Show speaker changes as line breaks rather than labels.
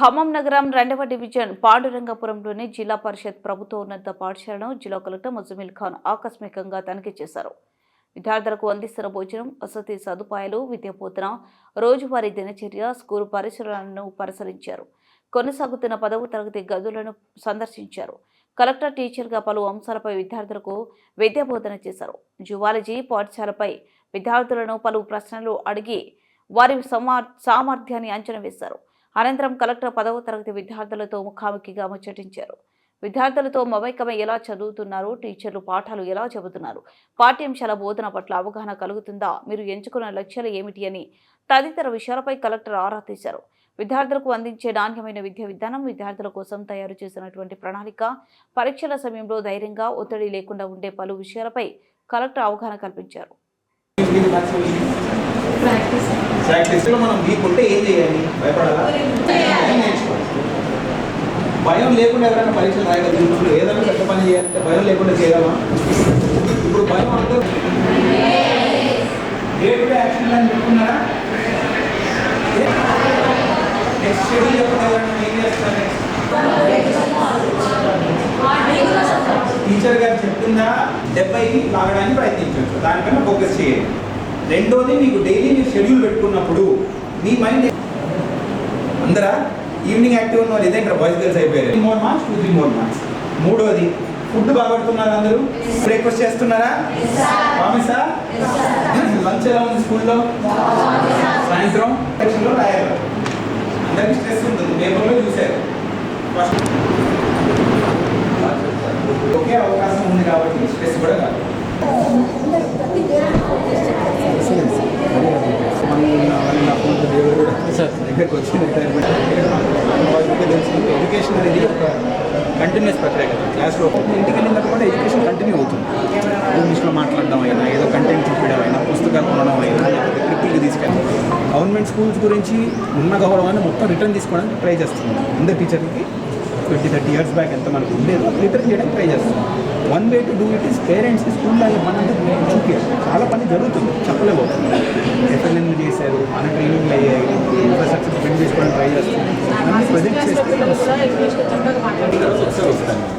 ఖమ్మం నగరం రెండవ డివిజన్ పాండురంగపురంలోని జిల్లా పరిషత్ ప్రభుత్వ ఉన్నత పాఠశాలను జిల్లా కలెక్టర్ ముజమిల్ ఖాన్ ఆకస్మికంగా తనిఖీ చేశారు. విద్యార్థులకు అందిస్తున్న భోజనం వసతి సదుపాయాలు విద్య బోధన రోజువారీ దినచర్య స్కూల్ పరిసరాలను పరిశీలించారు. కొనసాగుతున్న పదవ తరగతి గదులను సందర్శించారు. కలెక్టర్ టీచర్గా పలు అంశాలపై విద్యార్థులకు విద్య బోధన చేశారు. జువాలజీ పాఠశాలపై విద్యార్థులను పలు ప్రశ్నలు అడిగి వారి సమా సామర్థ్యాన్ని అంచనా వేశారు. అనంతరం కలెక్టర్ పదవ తరగతి విద్యార్థులతో ముఖాముఖిగా ముచ్చటించారు. విద్యార్థులతో మమైకమై ఎలా చదువుతున్నారు? టీచర్లు పాఠాలు ఎలా చెబుతున్నారు? పాఠ్యాంశాల బోధన పట్ల అవగాహన కలుగుతుందా? మీరు ఎంచుకున్న లక్ష్యాలు ఏమిటి అని తదితర విషయాలపై కలెక్టర్ ఆరా తీశారు. విద్యార్థులకు అందించే నాణ్యమైన విద్యా విధానం విద్యార్థుల కోసం తయారు చేసినటువంటి ప్రణాళిక పరీక్షల సమయంలో ధైర్యంగా ఒత్తిడి లేకుండా ఉండే పలు విషయాలపై కలెక్టర్ అవగాహన కల్పించారు.
ప్రాక్టీస్లో మనం వీక్ ఉంటే ఏం చేయాలి? భయపడాలా? భయం లేకుండా ఎవరైనా పరీక్షలు ఇప్పుడు ఏదైనా పెద్ద పని చేయాలంటే భయం లేకుండా చేయగలమా? ఇప్పుడు భయం అందరూ day to day action next schedule చెప్పండి ఎవరైనా ఏం చేస్తారు? టీచర్ గారు చెప్తుందా డెబ్బై లాగడానికి ప్రయత్నించవచ్చు. దానికన్నా ఫోకస్ చేయండి. రెండోది మీకు డైలీ షెడ్యూల్ పెట్టుకున్నప్పుడు మీ మైండ్ అందరా? ఈవినింగ్ యాక్టివ్ ఉన్న వాళ్ళు ఇదేంటారు బాయ్స్ గర్ల్స్ అయిపోయారు. More marks two three more marks మూడోది ఫుడ్ బాగా పెడుతున్నారా అందరూ? బ్రేక్ఫాస్ట్ చేస్తున్నారా? ప్రామిసా లంచ్ ఎలా ఉంది స్కూల్లో? సాయంత్రం? సెక్షన్లో రాయాలి. అందరికీ స్ట్రెస్ ఉంటుంది. పేపర్లో చూశారు. ఫస్ట్ ఒకే అవకాశం ఉంది కాబట్టి స్ట్రెస్ కూడా కాదు. దగ్గరికి వచ్చి ఎడ్యుకేషన్ అనేది ఒక కంటిన్యూస్ ప్రక్రియ కదా. క్లాస్లో ఇంటికి వెళ్ళిన కూడా ఎడ్యుకేషన్ కంటిన్యూ అవుతుంది. ఇంగ్లీష్లో మాట్లాడడం అయినా ఏదో కంటెంట్ చూపించడం అయినా పుస్తకాలు కొనడం అయినా లేకపోతే ట్రిప్పులకి తీసుకెళ్ళడం. గవర్నమెంట్ స్కూల్స్ గురించి ఉన్న గౌరవాన్ని మొత్తం రిటర్న్ తీసుకోవడానికి ట్రై చేస్తుంది. అందరు టీచర్లకి ట్వంటీ థర్టీ ఇయర్స్ బ్యాక్ ఎంత మనకు ఉండేదో రిటర్న్ చేయడానికి ట్రై చేస్తుంది. One way to do it is parents స్కూల్లో అయ్యే పని చూపించారు చాలా పని జరుగుతుంది. చెప్పలేకపోతుంది ఎఫ్ఎల్ఎన్లు చేశారు మన ట్రైనింగ్లు అయ్యాయి. ఇన్ఫ్రాస్ట్రక్చర్ బిల్డ్ చేసుకోవడానికి ట్రై చేస్తాం అన్ని ప్రొజెక్ట్ చేస్తే